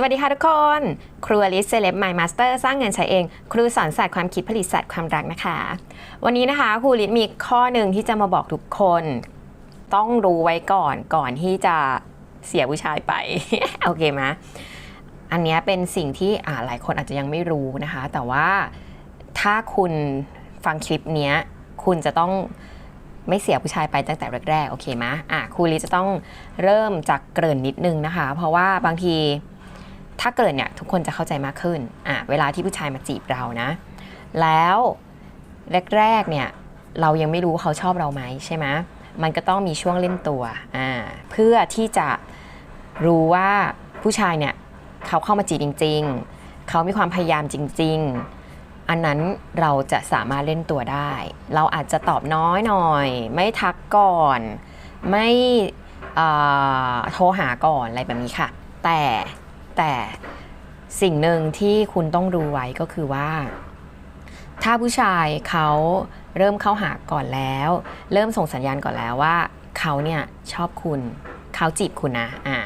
สวัสดีค่ะทุกคน ครูอลิสเซเลบไมมาสเตอร์สร้างเงินใช้เอง ครูสอนศาสตร์ความคิดผลิตศาสตร์ความรักนะคะ วันนี้นะคะครูลิศมีข้อหนึ่งที่จะมาบอกทุกคน ต้องรู้ไว้ก่อนก่อนที่จะเสียผู้ชายไป โอเคไหมอันนี้เป็นสิ่งที่หลายคนอาจจะยังไม่รู้นะคะ แต่ว่าถ้าคุณฟังคลิปนี้คุณจะต้องไม่เสียผู้ชายไปตั้งแต่แรกๆโอเคไหมอะครูลิศจะต้องเริ่มจากเกริ่นนิดนึงนะคะ เพราะว่าบางที ถ้าเกิดเนี่ยทุกคนจะเข้าใจมากขึ้นอะเวลาที่ผู้ชายมาจีบเรานะ แล้วแรกๆเนี่ยเรายังไม่รู้เขาชอบเราไหมใช่ไหมมันก็ต้องมีช่วงเล่นตัวอ่าเพื่อที่จะรู้ว่าผู้ชายเนี่ยเขาเข้ามาจีบจริง ๆ เขามีความพยายามจริง ๆ อันนั้นเราจะสามารถเล่นตัวได้ เราอาจจะตอบน้อยหน่อย ไม่ทักก่อน ไม่โทรหาก่อนอะไรแบบนี้ค่ะ แต่ แต่สิ่งหนึ่งที่คุณต้องรู้ไว้ก็คือว่า ถ้าผู้ชายเขาเริ่มเข้าหาก่อนแล้ว เริ่มส่งสัญญาณก่อนแล้วว่าเขาเนี่ยชอบคุณเขาจีบคุณนะอ่า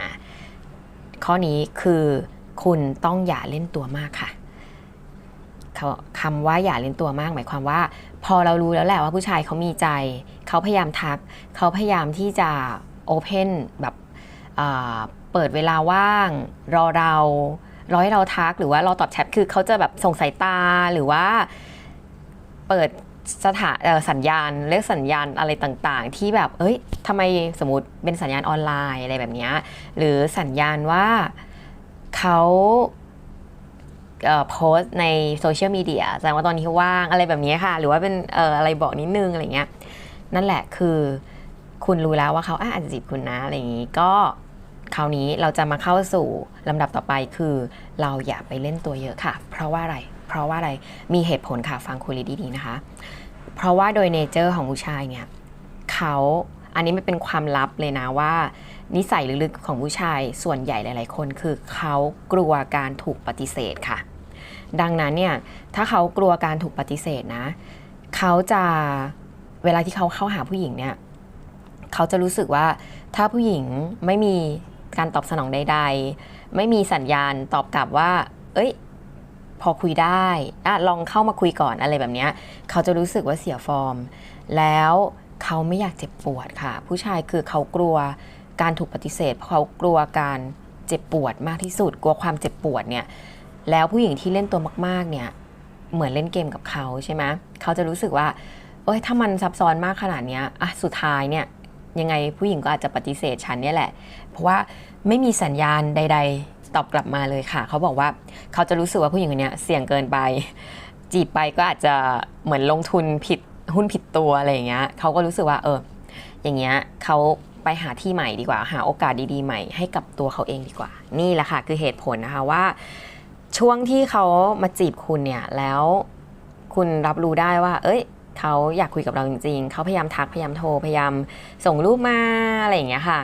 ข้อนี้คือคุณต้องอย่าเล่นตัวมากค่ะเขาคำว่าอย่าเล่นตัวมาก หมายความว่า พอเรารู้แล้วแหละว่าผู้ชายเขามีใจ เขาพยายามทัก เขาพยายามที่จะโอเพนแบบ เปิดเวลาว่าง รอเรารอให้เราทักหรือว่ารอตอบแชทคือเขาจะแบบส่งสายตาหรือว่าเปิดสถานสัญญาณเรียกสัญญาณอะไรต่างๆ ที่แบบเอ้ยทำไมสมมติเป็นสัญญาณออนไลน์อะไรแบบนี้หรือสัญญาณว่าเขาโพสต์ในโซเชียลมีเดียแสดงว่าตอนนี้ว่างอะไรแบบนี้ค่ะ หรือว่าเป็นอออะไรบอกนิดนึงอะไรเงี้ยนั่นแหละคือ คุณรู้แล้วว่าเขาอาจจะจีบคุณนะอะไรอย่างนี้ก็คราวนี้เราจะมาเข้าสู่ลำดับต่อไปคือ เราอย่าไปเล่นตัวเยอะค่ะ เพราะว่าอะไร เพราะว่าอะไรมีเหตุผลค่ะฟังคุณเลยดีๆนะคะ เพราะว่าโดยเนเจอร์ของผู้ชายเนี่ยเขาอันนี้ไม่เป็นความลับเลยนะว่า นิสัยลึกๆของผู้ชายส่วนใหญ่หลาย ๆ คนคือเขากลัวการถูกปฏิเสธค่ะ ดังนั้นเนี่ยถ้าเขากลัวการถูกปฏิเสธนะ เขาจะเวลาที่เขาเข้าหาผู้หญิงเนี่ย เขาจะรู้สึกว่าถ้าผู้หญิงไม่มีการตอบสนองใด ๆ ไม่มีสัญญาณตอบกลับว่า เอ้ย พอคุยได้อะลองเข้ามาคุยก่อนอะไรแบบเนี้ยเขาจะรู้สึกว่าเสียฟอร์ม แล้วเขาไม่อยากเจ็บปวดค่ะ ผู้ชายคือเขากลัวการถูกปฏิเสธ เพราะเขากลัวการเจ็บปวดมากที่สุด กลัวความเจ็บปวดเนี่ย แล้วผู้หญิงที่เล่นตัวมาก ๆ เนี่ย เหมือนเล่นเกมกับเขาใช่ไหมเขาจะรู้สึกว่า เอ้ย ถ้ามันซับซ้อนมากขนาดเนี้ยอะสุดท้ายเนี่ย ยังไงผู้หญิงก็อาจจะปฏิเสธฉันเนี่ยแหละ เพราะว่าไม่มีสัญญาณใด ๆ ตอบกลับมาเลยค่ะ เขาบอกว่าเขาจะรู้สึกว่าผู้หญิงคนนี้เสี่ยงเกินไป จีบไปก็อาจจะเหมือนลงทุนผิดหุ้นผิดตัวอะไรอย่างเงี้ยเขาก็รู้สึกว่าเออ อย่างเงี้ยเขาไปหาที่ใหม่ดีกว่า หาโอกาสดีๆใหม่ให้กับตัวเขาเองดีกว่า นี่แหละค่ะคือเหตุผลนะคะว่า ช่วงที่เขามาจีบคุณเนี่ยแล้วคุณรับรู้ได้ว่า เอ้ย เขาอยากคุยกับเราจริงๆ เขาพยายามทักพยายามโทรพยายามส่งรูปมาอะไรอย่างเงี้ยค่ะ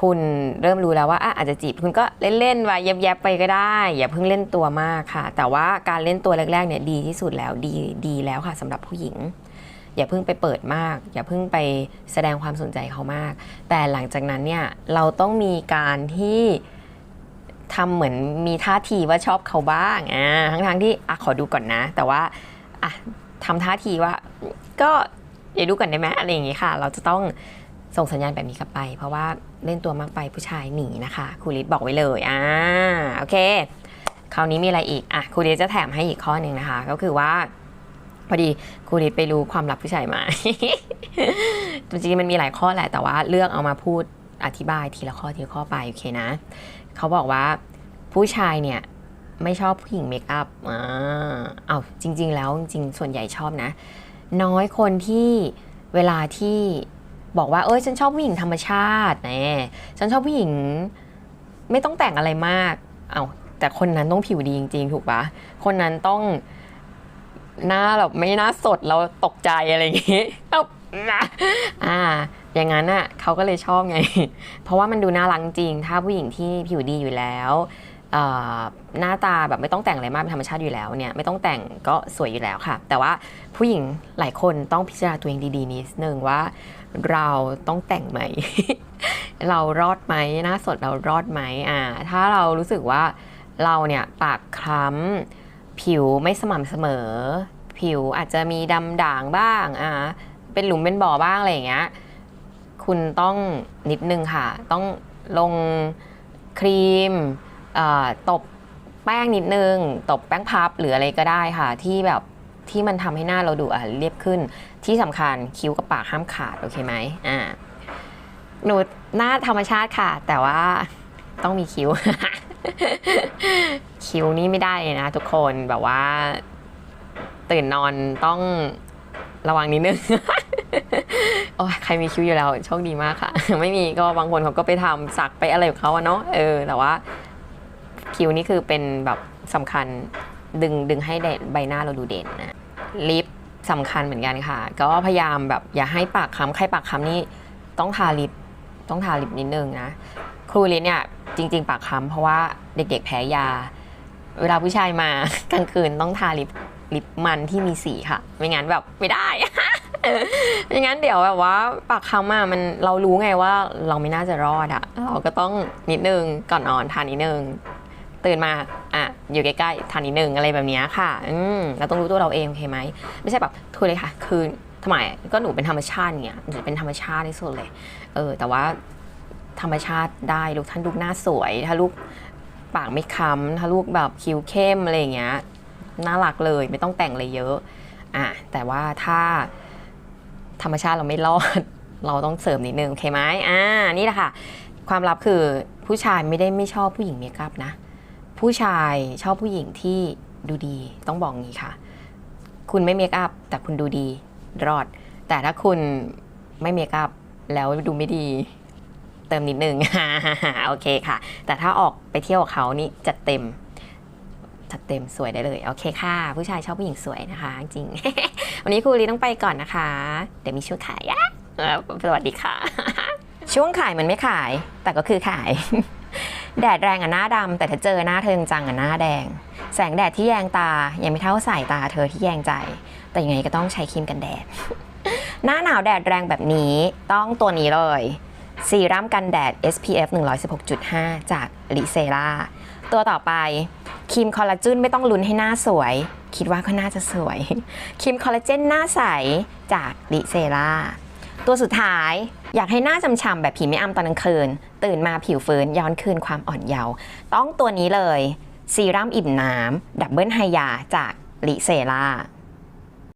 คุณเริ่มรู้แล้วว่าออาจจะจีบคุณก็เล่นๆไว้แยบๆไปก็ได้ อย่าเพิ่งเล่นตัวมากค่ะ แต่ว่าการเล่นตัวแรกๆเนี่ยดีที่สุดแล้วดีดีแล้วค่ะสำหรับผู้หญิง อย่าเพิ่งไปเปิดมาก อย่าเพิ่งไปแสดงความสนใจเขามาก แต่หลังจากนั้นเนี่ยเราต้องมีการที่ทำเหมือนมีท่าทีว่าชอบเขาบ้างอ่าทั้งๆที่อะขอดูก่อนนะ แต่ว่าอะ ทำท่าทีว่า ก็อย่าดูก่อนได้ไหมอะไรอย่างงี้ค่ะ เราจะต้องส่งสัญญาณแบบนี้กลับไป เพราะว่าเล่นตัวมากไปผู้ชายหนีนะคะครูลิศบอกไว้เลยอ่าโอเค คราวนี้มีอะไรอีกอะครูลิศจะแถมให้อีกข้อหนึ่งนะคะ ก็คือว่า พอดีครูลิศไปรู้ความลับผู้ชายมาจริงๆมันมีหลายข้อแหละแต่ว่าเลือกเอามาพูดอธิบายทีละข้อทีละข้อไปโอเคนะ เขาบอกว่าผู้ชายเนี่ย ไม่ชอบผู้หญิงเมคอัพอ่าเอาจริง ๆ แล้วจริงๆส่วนใหญ่ชอบนะ น้อยคนที่เวลาที่บอกว่าเอ้ยฉันชอบผู้หญิงธรรมชาติแน่ฉันชอบผู้หญิงไม่ต้องแต่งอะไรมาก เอาแต่คนนั้นต้องผิวดีจริง ๆ ถูกปะคนนั้นต้องหน้าแบบไม่หน้าสดแล้วตกใจอะไรอย่างงี้เอานะอ่า อย่างนั้นอะเขาก็เลยชอบไง เพราะว่ามันดูน่ารักจริง ถ้าผู้หญิงที่ผิวดีอยู่แล้ว หน้าตาแบบไม่ต้องแต่งอะไรมากเป็นธรรมชาติอยู่แล้วเนี่ยไม่ต้องแต่งก็สวยอยู่แล้วค่ะ แต่ว่าผู้หญิงหลายคนต้องพิจารณาตัวเองดีๆนิดนึงว่าเราต้องแต่งไหม เรารอดไหมหน้าสดเรารอดไหมอ่าถ้าเรารู้สึกว่าเราเนี่ยปากคล้ำผิวไม่สม่ำเสมอ ผิวอาจจะมีดำด่างบ้างอ่าเป็นหลุมเป็นบ่อบ้างอะไรอย่างเงี้ยคุณต้องนิดนึงค่ะ ต้องลงครีม ตบแป้งนิดนึง ตบแป้งพับหรืออะไรก็ได้ค่ะ ที่แบบที่มันทำให้หน้าเราดูอะเรียบขึ้น ที่สำคัญคิ้วกับปากห้ามขาด โอเคไหมอ่าหนูหน้าธรรมชาติค่ะ แต่ว่าต้องมีคิ้ว คิ้วนี่ไม่ได้เลยนะทุกคนแบบว่า ตื่นนอนต้องระวังนิดนึงโอ้ยใครมีคิ้วอยู่แล้วโชคดีมากค่ะ ไม่มีก็บางคนเขาก็ไปทำสักไปอะไรของเขาเนาะเออแต่ว่า คิ้วนี่คือเป็นแบบสำคัญดึงดึงให้ใบหน้าเราดูเด่นนะลิปสำคัญเหมือนกันค่ะ ก็พยายามแบบอย่าให้ปากค้ำใครปากค้ำนี่ต้องทาลิปต้องทาลิปนิดนึงนะครูลิปเนี่ยจริง ๆ ปากค้ำเพราะว่าเด็ก ๆ แพ้ยา เวลาผู้ชายมากลางคืนต้องทาลิปลิปมันที่มีสีค่ะ ไม่งั้นแบบไม่ได้ ไม่งั้นเดี๋ยวแบบว่าปากคำอะมันเรารู้ไงว่าเราไม่น่าจะรอดอะเราก็ต้องนิดนึงก่อนนอนทานนิดนึง ตื่นมาอะอยู่ใกล้ๆทานนิดนึงอะไรแบบนี้ค่ะอืมเราต้องรู้ตัวเราเองโอเคไหมไม่ใช่แบบทุยเลยค่ะ คือทำไมก็หนูเป็นธรรมชาติเนี่ยหนูเป็นธรรมชาติที่สุดเลยเออแต่ว่าธรรมชาติได้ลูกท่านลูกหน้าสวย ถ้าลูกปากไม่ค้ำถ้าลูกแบบคิ้วเข้มอะไรอย่างเงี้ยน่ารักเลยไม่ต้องแต่งเลยเยอะอะแต่ว่าถ้าธรรมชาติเราไม่รอด เราต้องเสริมนิดนึงโอเคไหมอ่านี่แหละค่ะ ความลับคือผู้ชายไม่ได้ไม่ชอบผู้หญิงเมคอัพนะ ผู้ชายชอบผู้หญิงที่ดูดีต้องบอกงี้ค่ะ คุณไม่เมคอัพแต่คุณดูดีรอด แต่ถ้าคุณไม่เมคอัพแล้วดูไม่ดี เติมนิดนึงโอเคค่ะ แต่ถ้าออกไปเที่ยวเขานี่จัดเต็มจัดเต็มสวยได้เลย โอเคค่ะ ผู้ชายชอบผู้หญิงสวยนะคะ จริง วันนี้ครูลีต้องไปก่อนนะคะ เดี๋ยวมีช่วงขายอะสวัสดีค่ะ ช่วงขายมันไม่ขาย แต่ก็คือขาย แดดแรงอะหน้าดำแต่ถ้าเจอหน้าเธอจังอะหน้าแดง แสงแดดที่แยงตายังไม่เท่าสายตาเธอที่แยงใจ แต่ยังไงก็ต้องใช้ครีมกันแดด หน้าหนาวแดดแรงแบบนี้ต้องตัวนี้เลยซีรั่มกันแดด SPF 116.5 จากลิเซราตัวต่อไปครีมคอลลาเจนไม่ต้องลุ้นให้หน้าสวย คิดว่าก็น่าจะสวยครีมคอลลาเจนหน้าใสจากลิเซราตัวสุดท้าย อยากให้หน้าฉ่ำๆแบบผีไม่อำตอนกลางคืน ตื่นมาผิวเฟินย้อนคืนความอ่อนเยาว์ต้องตัวนี้เลย ซีรั่มอิ่มน้ำดับเบิลไฮยาจากลิเซรา